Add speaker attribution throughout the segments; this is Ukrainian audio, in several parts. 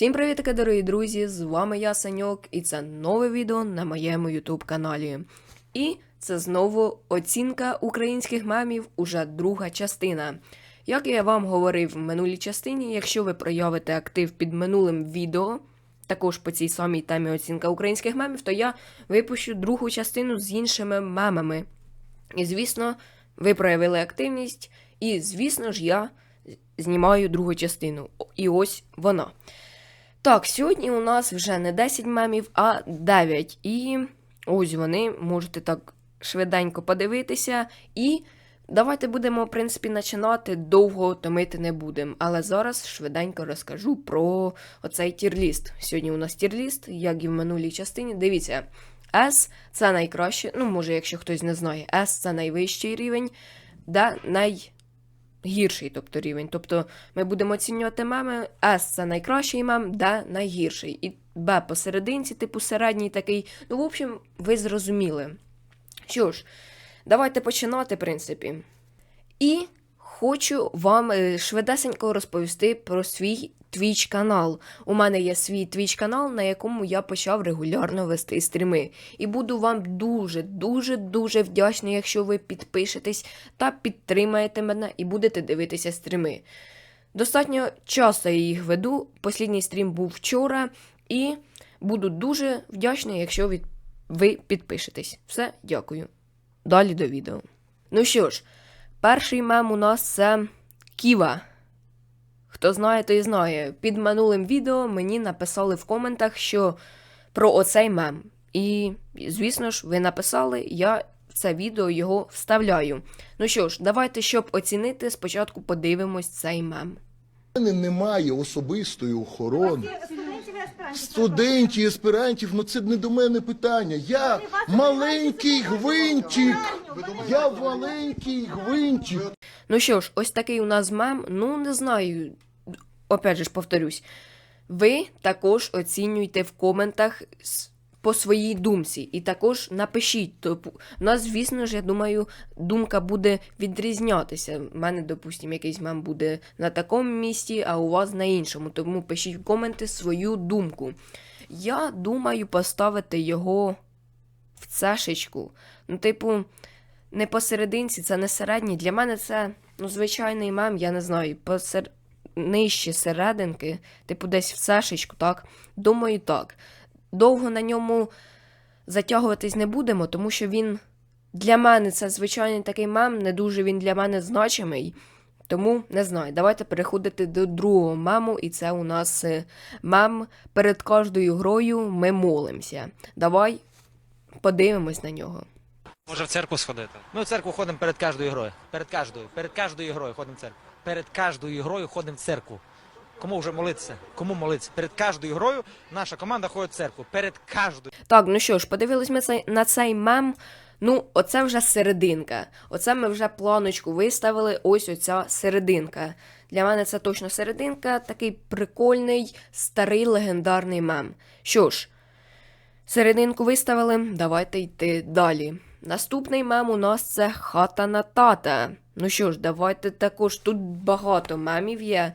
Speaker 1: Всім привіт, дорогі друзі! З вами я, Саньок, і це нове відео на моєму YouTube каналі. І це знову оцінка українських мемів, уже друга частина. Як я вам говорив в минулій частині, якщо ви проявите актив під минулим відео, також по цій самій темі оцінка українських мемів, то я випущу другу частину з іншими мемами. І звісно, ви проявили активність, і звісно ж, я знімаю другу частину. І ось вона. Так, сьогодні у нас вже не 10 мемів, а 9. І ось вони, можете так швиденько подивитися. І давайте будемо, в принципі, починати. Довго томити не будемо. Але зараз швиденько розкажу про оцей тірліст. Сьогодні у нас тірліст, як і в минулій частині. Дивіться, S це найкраще. Ну, може, якщо хтось не знає, S це найвищий рівень, де най гірший, тобто рівень. Тобто ми будемо оцінювати меми. С це найкращий мем, Д найгірший. І Б посерединці, типу середній такий. Ну, в общем, ви зрозуміли. Що ж, давайте починати, в принципі. І хочу вам е, швидесенько розповісти про свій Twitch канал. У мене є свій Twitch канал, на якому я почав регулярно вести стріми. І буду вам дуже, дуже, дуже вдячний, якщо ви підпишетесь та підтримаєте мене і будете дивитися стріми. Достатньо часто я їх веду. Послідній стрім був вчора, і буду дуже вдячний, якщо від... ви підпишетесь. Все, дякую. Далі до відео. Ну що ж, перший мем у нас це Ківа. Хто знає, той знає. Під минулим відео мені написали в коментах, що про оцей мем. І, звісно ж, ви написали, я в це відео його вставляю. Ну що ж, давайте, щоб оцінити, спочатку подивимось цей мем.
Speaker 2: У мене немає особистої охорони.
Speaker 3: Студентів, аспірантів,
Speaker 2: ну це не до мене питання. Я маленький гвинтик. Я маленький гвинтик.
Speaker 1: Ну що ж, ось такий у нас мем. Ну, не знаю. Опять же ж повторюсь. Ви також оцінюйте в коментах по своїй думці. І також напишіть. Тобто, у нас, звісно ж, я думаю, думка буде відрізнятися. У мене, допустимо, якийсь мем буде на такому місці, а у вас на іншому. Тому пишіть в коменти свою думку. Я думаю поставити його в цешечку. Ну, типу, не посерединці, це не середній. Для мене це ну, звичайний мем, я не знаю, посер... нижче серединки, типу десь в цешечку, так? Думаю, так. Довго на ньому затягуватись не будемо, тому що він для мене це звичайний такий мем, не дуже він для мене значимий. Тому не знаю, давайте переходити до другого мему, і це у нас е, мем перед кожною грою ми молимося. Давай подивимось на нього.
Speaker 4: Може в церкву сходити?
Speaker 5: Ми в церкву ходимо перед кожною грою. Перед кожною. Перед кожною грою ходимо в церкву. Перед кожною грою ходимо в церкву. Кому вже молитися? Кому молитися? Перед кожною грою наша команда ходить в церкву. Перед кожною.
Speaker 1: Так, ну що ж, подивились ми цей, на цей мем. Ну, оце вже серединка. Оце ми вже планочку виставили. Ось оця серединка. Для мене це точно серединка, такий прикольний, старий легендарний мем. Що ж, серединку виставили, давайте йти далі. Наступний мем у нас це хата на тата. Ну що ж, давайте також тут багато мемів є.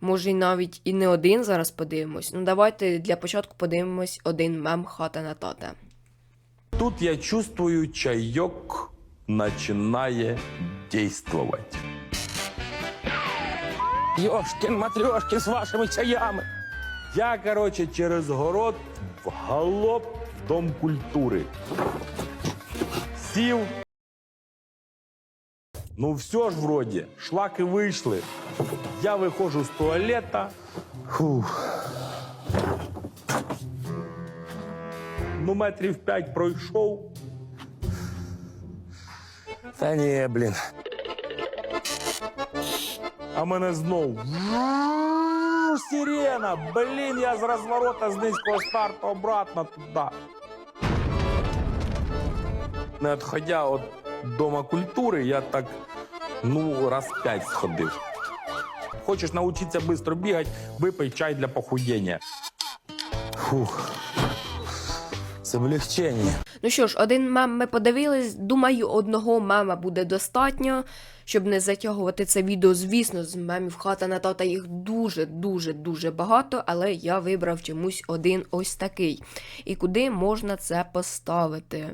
Speaker 1: Може, й навіть і не один зараз подивимось. Ну, давайте для початку подивимось один мем хата на тата.
Speaker 6: Тут я чувствую, чаек начинает действовать. Ёшкин, матрешкин с вашими чаями. Я, короче, через город в галоп в Дом культури. Сів. Ну все ж вроді, шлаки вийшли. Я виходжу з туалета. Фух. Ну, метрів п'ять пройшов. Та ні, блін. А мене знов. Врррр, Сирена! Блін, я з розворота з низького старту обратно туди. Не відходя від Дома культури, я так ну раз п'ять сходив. Хочеш навчитися швидко бігати, випий чай для похудіння. Фух. с облегчением.
Speaker 1: Ну що ж, один мем ми подивились. Думаю, одного мема буде достатньо, щоб не затягувати це відео. Звісно, з мемів хата на тата їх дуже, дуже, дуже багато, але я вибрав чомусь один ось такий. І куди можна це поставити?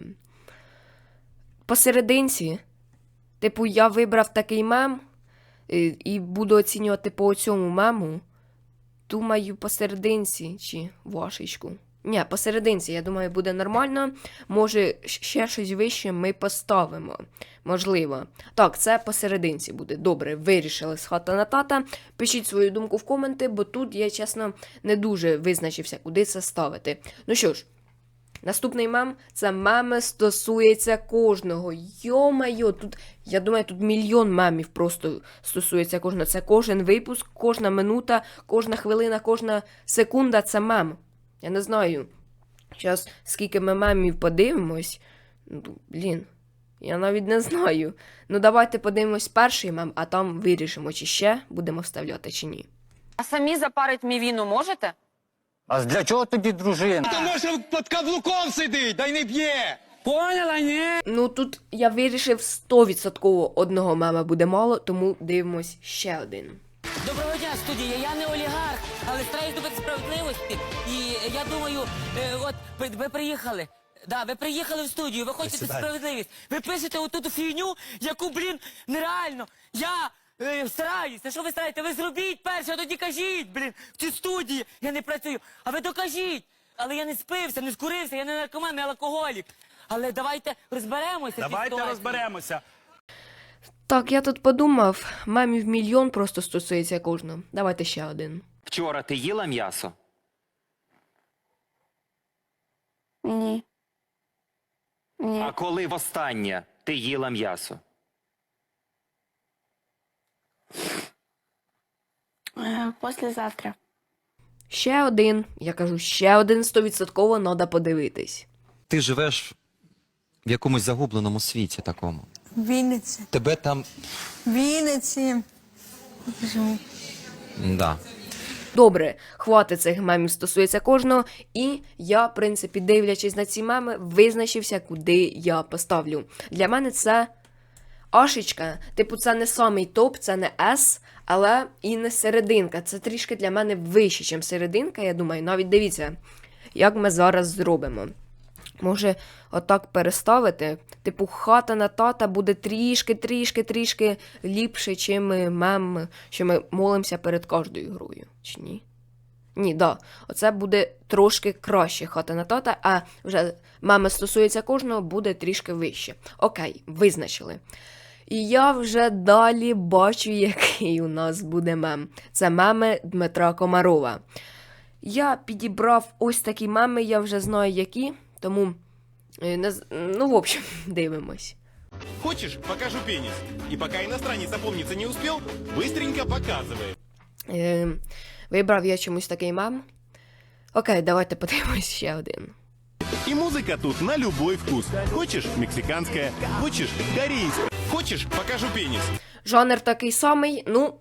Speaker 1: Посерединці. Типу, я вибрав такий мем е, і буду оцінювати по цьому мему. Думаю, посерединці чи вашечку. Ні, посерединці, я думаю, буде нормально. Може, ще щось вище ми поставимо. Можливо. Так, це посерединці буде. Добре, вирішили з хата на тата. Пишіть свою думку в коменти, бо тут я, чесно, не дуже визначився, куди це ставити. Ну що ж, Наступний мем це меми стосується кожного. Йо-майо, тут, я думаю, тут мільйон мемів просто стосується кожного. Це кожен випуск, кожна минута, кожна хвилина, кожна секунда це мем. Я не знаю. Зараз скільки ми мемів подивимось. Ну, блін, я навіть не знаю. Ну, давайте подивимось перший мем, а там вирішимо, чи ще будемо вставляти, чи ні.
Speaker 3: А самі запарить мівіну можете?
Speaker 4: А для чого тоді дружина?
Speaker 7: Тому що під каблуком сидить, да й не б'є. Поняла, ні?
Speaker 1: Ну тут я вирішив 100% одного мема буде мало, тому дивимось ще один.
Speaker 8: Доброго дня, студія. Я не олігарх, але стараюсь добити справедливості. І я думаю, е, от ви, ви приїхали. Да, ви приїхали в студію, ви хочете справедливість. Ви пишете оту ту фігню, яку, блін, нереально. Я е, стараюся. Що ви стараєте? Ви зробіть перше, а тоді кажіть, блін, в цій студії. Я не працюю. А ви докажіть. Але я не спився, не скурився, я не наркоман, не алкоголік. Але давайте розберемося. в цій
Speaker 7: Давайте
Speaker 8: ситуації.
Speaker 7: розберемося.
Speaker 1: Так, я тут подумав, мемів мільйон просто стосується кожного. Давайте ще один.
Speaker 4: Вчора ти їла м'ясо?
Speaker 3: Ні. Ні.
Speaker 4: А коли востаннє ти їла м'ясо?
Speaker 3: Е, Послезавтра.
Speaker 1: Ще один. Я кажу, ще один 100% треба подивитись.
Speaker 9: ти живеш в якомусь загубленому світі такому.
Speaker 10: Вінниці.
Speaker 9: Тебе там.
Speaker 10: Вінниці.
Speaker 9: Да.
Speaker 1: Добре, хватить цих мемів стосується кожного, і я, в принципі, дивлячись на ці меми, визначився, куди я поставлю. Для мене це Ашечка. Типу, це не самий топ, це не С, але і не серединка. Це трішки для мене вище, ніж серединка, я думаю. Навіть дивіться, як ми зараз зробимо. Може, отак переставити. Типу, хата на тата буде трішки, трішки, трішки ліпше, чим мем, що ми молимося перед кожною грою. Чи ні? Ні, да. Оце буде трошки краще хата на тата, а вже меми стосується кожного, буде трішки вище. Окей, визначили. І я вже далі бачу, який у нас буде мем. Це меми Дмитра Комарова. Я підібрав ось такі меми, я вже знаю які, тому. е, Не... з- Ну, в общем, дивимось.
Speaker 7: Хочешь, покажу пенис. И пока иностранец опомниться не успел, быстренько показывай.
Speaker 1: Е, вибрав я чомусь такий мем. Окей, давайте подивимось ще один.
Speaker 7: И музыка тут на любой вкус. Хочешь мексиканская, хочешь корейская. Хочешь, покажу пенис.
Speaker 1: Жанр такий самий, ну,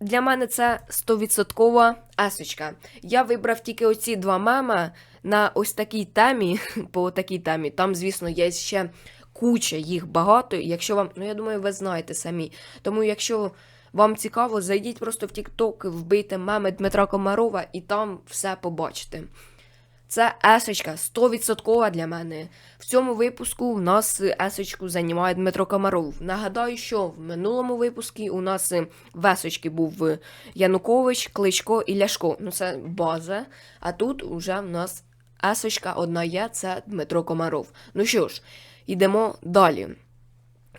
Speaker 1: для мене це 100% есочка. Я вибрав тільки оці два мема на ось такій темі, по такій темі. Там, звісно, є ще куча їх багато. Якщо вам, ну я думаю, ви знаєте самі. Тому якщо вам цікаво, зайдіть просто в TikTok, вбийте меми Дмитра Комарова і там все побачите. Це есочка 100% для мене. В цьому випуску в нас есочку займає Дмитро Комаров. Нагадаю, що в минулому випуску у нас в есочки був Янукович, Кличко і Ляшко. Ну це база. А тут уже в нас есочка одна є, це Дмитро Комаров. Ну що ж, йдемо далі.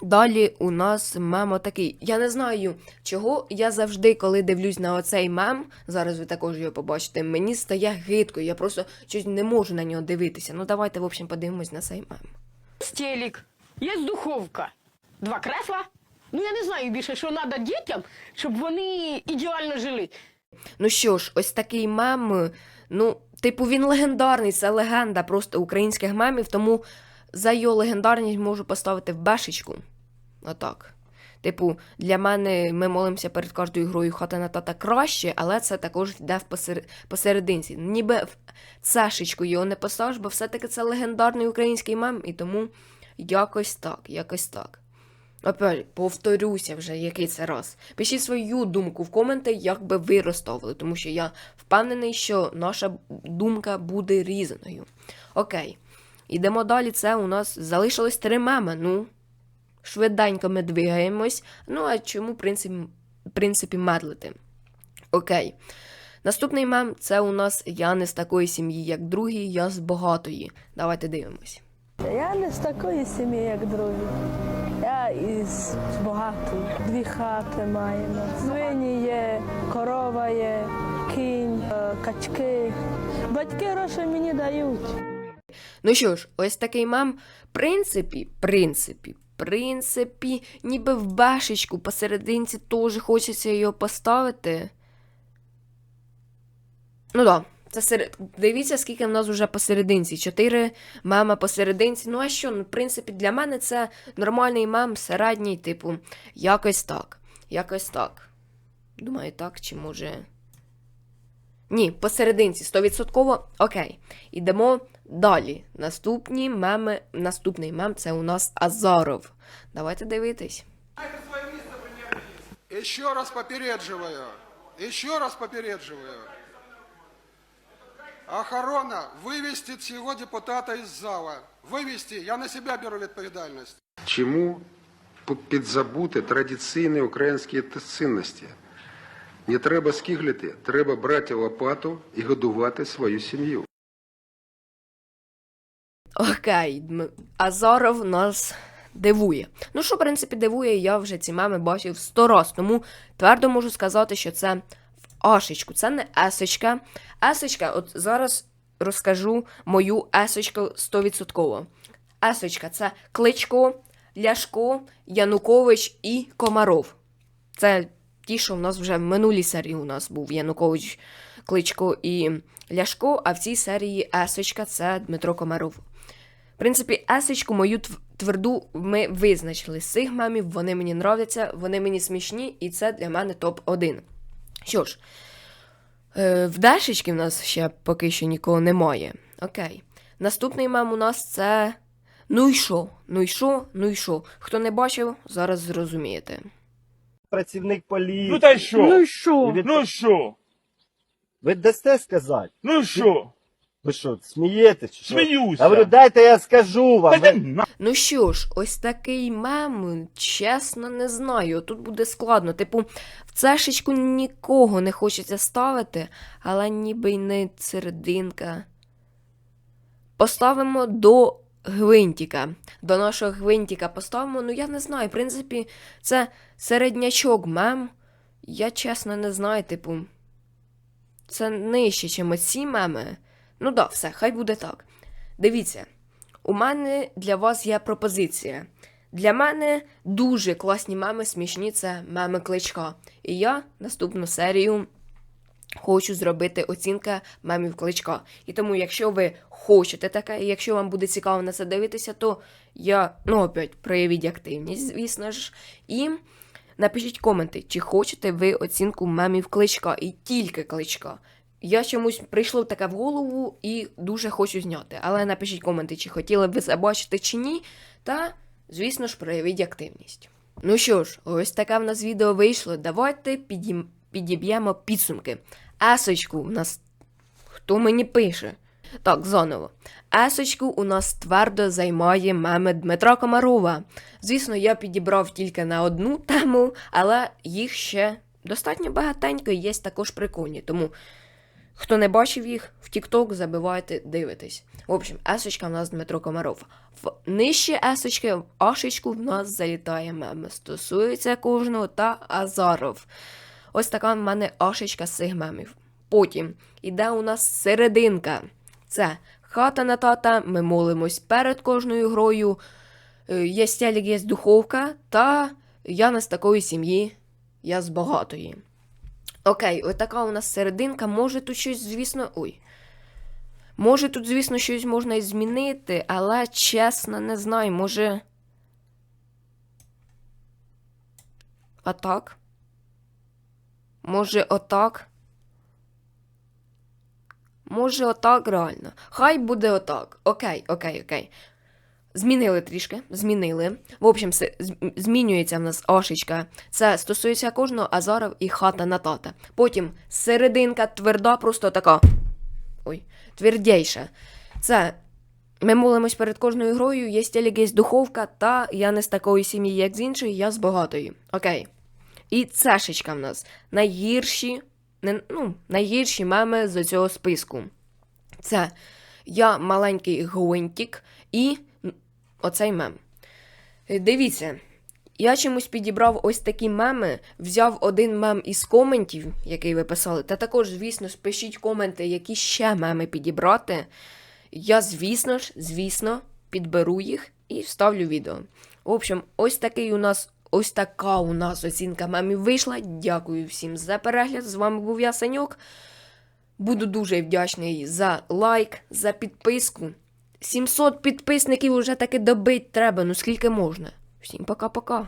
Speaker 1: Далі у нас мем такий. Я не знаю, чого я завжди, коли дивлюсь на оцей мем, зараз ви також його побачите, мені стає гидко, я просто щось не можу на нього дивитися. Ну давайте, в общем, подивимось на цей мем.
Speaker 11: Стелік, є духовка, два кресла. Ну я не знаю більше, що треба дітям, щоб вони ідеально жили.
Speaker 1: Ну що ж, ось такий мем. Ну, типу, він легендарний, це легенда просто українських мемів, тому за його легендарність можу поставити в бешечку. Отак. Типу, для мене ми молимося перед кожною грою хата на тата краще, але це також йде в посер... посерединці. Ніби в цешечку його не поставиш, бо все-таки це легендарний український мем, і тому якось так, якось так. Опять, повторюся вже, який це раз. Пишіть свою думку в коменти, як би ви розставили, тому що я впевнений, що наша думка буде різною. Окей. Ідемо далі. Це у нас залишилось три меми. Ну, швиденько ми двигаємось. Ну, а чому, в принципі, принципі медлити? Окей. Наступний мем це у нас я не з такої сім'ї, як другі, я з багатої. Давайте дивимось.
Speaker 10: Я не з такої сім'ї, як другі. Я із багатої. Дві хати маємо. Свині є, корова є, кінь, е, качки. Батьки гроші мені дають.
Speaker 1: Ну що ж, ось такий мем. Принципі, принципі, принципі, ніби в бешечку посерединці теж хочеться його поставити. Ну да, це серед... Дивіться, скільки в нас вже посерединці. Чотири мема посерединці. Ну а що? Ну, в принципі, для мене це нормальний мем, середній, типу, якось так. Якось так. Думаю, так, чи може. Ні, посерединці, стовідсотково. Окей. Ідемо далі. Наступні меми. Наступний мем це у нас Азаров. Давайте дивитись.
Speaker 2: Еще раз попередживаю. Еще раз попередживаю. Охорона, вивести цього депутата із зала. Вивести, я на себе беру відповідальність.
Speaker 12: Чому підзабути традиційні українські цінності? Не треба скиглити, треба брати лопату і годувати свою сім'ю.
Speaker 1: Окей, Азаров нас дивує. Ну, що, в принципі, дивує, я вже ці меми бачив сто раз, тому твердо можу сказати, що це в Ашечку, це не Есочка. Есочка, от зараз розкажу мою Есочку стовідсотково. Есочка це Кличко, Ляшко, Янукович і Комаров. Це ті, що в нас вже в минулій серії у нас був Янукович, Кличко і Ляшко, а в цій серії Есочка це Дмитро Комаров. В принципі, есечку мою тверду ми визначили з цих мемів, вони мені нравляться, вони мені смішні, і це для мене топ-1. Що ж, е, в Дашечки в нас ще поки що нікого немає. Окей. Наступний мем у нас це. Ну і що? Ну і що? Ну і що? Хто не бачив, зараз зрозумієте.
Speaker 13: працівник поліції.
Speaker 6: Ну та й що?
Speaker 13: Ну і що?
Speaker 6: Ну що?
Speaker 13: Ви дасте сказати?
Speaker 6: Ну що?
Speaker 13: Ви що, смієтесь? Чи що?
Speaker 6: Сміюся.
Speaker 13: Я говорю, дайте я скажу вам. Ви-
Speaker 1: Ну що ж, ось такий мем, чесно, не знаю. Тут буде складно. Типу, в цешечку нікого не хочеться ставити, але ніби й не серединка. Поставимо до гвинтика. До нашого гвинтика поставимо. Ну, я не знаю. В принципі, це середнячок мем. Я чесно не знаю, типу. Це нижче, чим оці меми. Ну да, все, хай буде так. Дивіться. У мене для вас є пропозиція. Для мене дуже класні меми, смішні це меми кличка. І я наступну серію хочу зробити оцінка мемів кличка. І тому, якщо ви хочете таке, і якщо вам буде цікаво на це дивитися, то я, ну, опять, проявіть активність, звісно ж. І напишіть коменти, чи хочете ви оцінку мемів кличка, і тільки кличка. Я чомусь прийшло таке в голову і дуже хочу зняти. Але напишіть коменти, чи хотіли б ви це бачити чи ні. Та, звісно ж, проявіть активність. Ну що ж, ось таке в нас відео вийшло. Давайте підіб'ємо підсумки. Есочку в нас. Хто мені пише? Так, заново. Есочку у нас твердо займає меми Дмитра Комарова. Звісно, я підібрав тільки на одну тему, але їх ще достатньо багатенько і є також прикольні. Тому Хто не бачив їх, в TikTok забивайте, дивитесь. В общем, есочка в нас Дмитро Комаров. В нижче есочки, в ашечку в нас залітає меми. Стосується кожного та Азаров. Ось така в мене ашечка з цих мемів. Потім іде у нас серединка. Це хата на тата, ми молимось перед кожною грою. Е, Є стелік, є духовка, та я не з такої сім'ї, я з багатої. Окей, отака у нас серединка. Може тут щось, звісно. Ой. Може тут, звісно, щось можна і змінити, але чесно, не знаю, може. А так? Може, отак? Може, отак реально. Хай буде отак. Окей, окей, окей. Змінили трішки, змінили. В общем, змінюється в нас ашечка. Це стосується кожного Азаров і хата на тата. Потім серединка тверда, просто така. Ой, твердейша. Це ми молимось перед кожною грою, є є духовка, та я не з такої сім'ї, як з іншої, я з багатої. Окей. І цешечка в нас найгірші, не, ну, найгірші меми з цього списку. Це я маленький гвинтик і оцей мем. Е, Дивіться, я чомусь підібрав ось такі меми, взяв один мем із коментів, який ви писали, та також, звісно, спишіть коменти, які ще меми підібрати. Я, звісно ж, звісно, підберу їх і вставлю відео. В общем, ось такий у нас. Ось така у нас оцінка мемів вийшла. Дякую всім за перегляд. З вами був я, Саньок. Буду дуже вдячний за лайк, за підписку. 700 підписників уже таки добить треба, ну скільки можна. Всім пока-пока.